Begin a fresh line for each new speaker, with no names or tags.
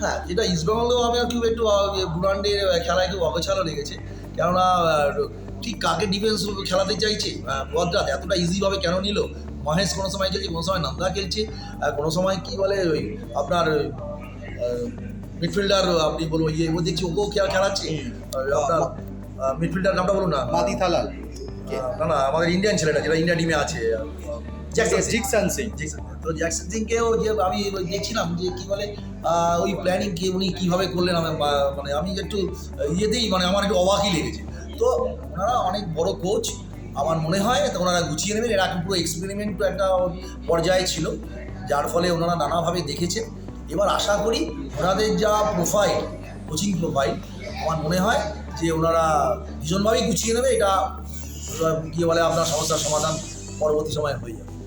হ্যাঁ যেটা ইস্টবেঙ্গলেও আমি একটু একটু বুরান্ডের খেলায় একটু অগোছালো লেগেছে। কেননা ঠিক কাকে ডিফেন্স খেলাতে চাইছে? বদ্রাত এতটা ইজিভাবে কেন নিল? মহেশ কোনো সময় খেলছে কোনো সময় নন্দা খেলছে আর কোনো সময় কি বলে ওই আপনার মিডফিল্ডার আপনি বলব ইয়ে ও দেখছি ওকেও খেলা খেলাচ্ছে। আপনার মিডফিল্ডার নামটা বলুন না।
মাদি থালাল।
না না আমাদের ইন্ডিয়ান ছেলেটা যেটা ইন্ডিয়া টিমে আছে জ্যাকসন সিং। তো জ্যাকসন সিংকেও যে আমি দেখছিলাম যে কি বলে ওই প্ল্যানিং কি উনি কীভাবে করলেন মানে আমি একটু ইয়েতেই মানে আমার একটু অবাকই লেগেছে। তো ওনারা অনেক বড় কোচ আমার মনে হয় তো ওনারা গুছিয়ে নেবেন এরা পুরো এক্সপেরিমেন্ট একটা পর্যায়ে ছিল যার ফলে ওনারা নানাভাবে দেখেছেন এবার আশা করি ওনাদের যা প্রোফাইল কোচিং প্রোফাইল আমার মনে হয় যে ওনারা ভীষণভাবেই গুছিয়ে নেবে এটা কি বলে আপনার সমস্যার সমাধান পরবর্তী সময় হয়ে যাবে।